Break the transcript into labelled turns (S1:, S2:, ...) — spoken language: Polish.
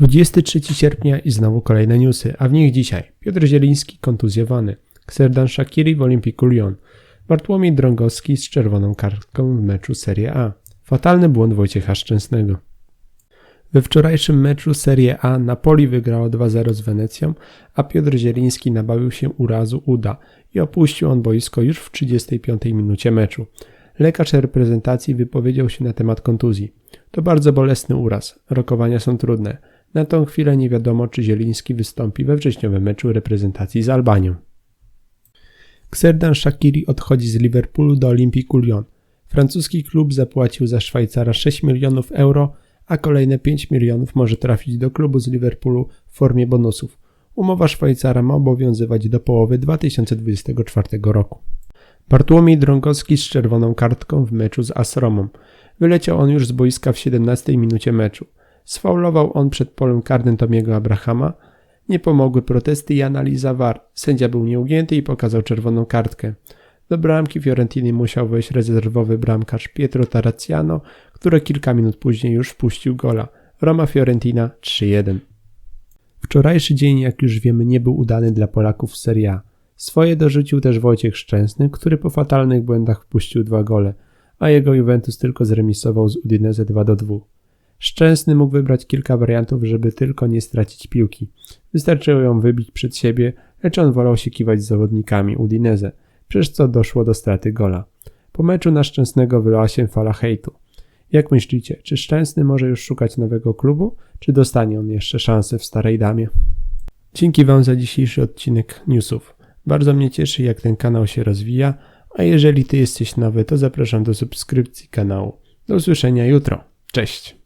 S1: 23 sierpnia i znowu kolejne newsy, a w nich dzisiaj Piotr Zieliński kontuzjowany, Kserdan Shakiri w Olimpiku Lyon, Bartłomiej Drągowski z czerwoną kartką w meczu Serie A, fatalny błąd Wojciecha Szczęsnego. We wczorajszym meczu Serie A Napoli wygrało 2-0 z Wenecją, a Piotr Zieliński nabawił się urazu uda i opuścił on boisko już w 35 minucie meczu. Lekarz reprezentacji wypowiedział się na temat kontuzji. To bardzo bolesny uraz, rokowania są trudne. Na tą chwilę nie wiadomo, czy Zieliński wystąpi we wrześniowym meczu reprezentacji z Albanią. Xerdan Shakiri odchodzi z Liverpoolu do Olympiku Lyon. Francuski klub zapłacił za Szwajcara 6 milionów euro, a kolejne 5 milionów może trafić do klubu z Liverpoolu w formie bonusów. Umowa Szwajcara ma obowiązywać do połowy 2024 roku. Bartłomiej Drągowski z czerwoną kartką w meczu z Asromą. Wyleciał on już z boiska w 17 minucie meczu. Sfaulował on przed polem karnym Tomiego Abrahama. Nie pomogły protesty i analiza VAR. Sędzia był nieugięty i pokazał czerwoną kartkę. Do bramki Fiorentiny musiał wejść rezerwowy bramkarz Pietro Taraciano, który kilka minut później już wpuścił gola. Roma Fiorentina 3-1. Wczorajszy dzień, jak już wiemy, nie był udany dla Polaków w Serie A. Swoje dorzucił też Wojciech Szczęsny, który po fatalnych błędach wpuścił dwa gole, a jego Juventus tylko zremisował z Udinese 2 do 2. Szczęsny mógł wybrać kilka wariantów, żeby tylko nie stracić piłki. Wystarczyło ją wybić przed siebie, lecz on wolał się kiwać z zawodnikami Udinese, przez co doszło do straty gola. Po meczu na Szczęsnego wylała się fala hejtu. Jak myślicie, czy Szczęsny może już szukać nowego klubu, czy dostanie on jeszcze szansę w Starej Damie? Dzięki Wam za dzisiejszy odcinek newsów. Bardzo mnie cieszy, jak ten kanał się rozwija, a jeżeli Ty jesteś nowy, to zapraszam do subskrypcji kanału. Do usłyszenia jutro. Cześć!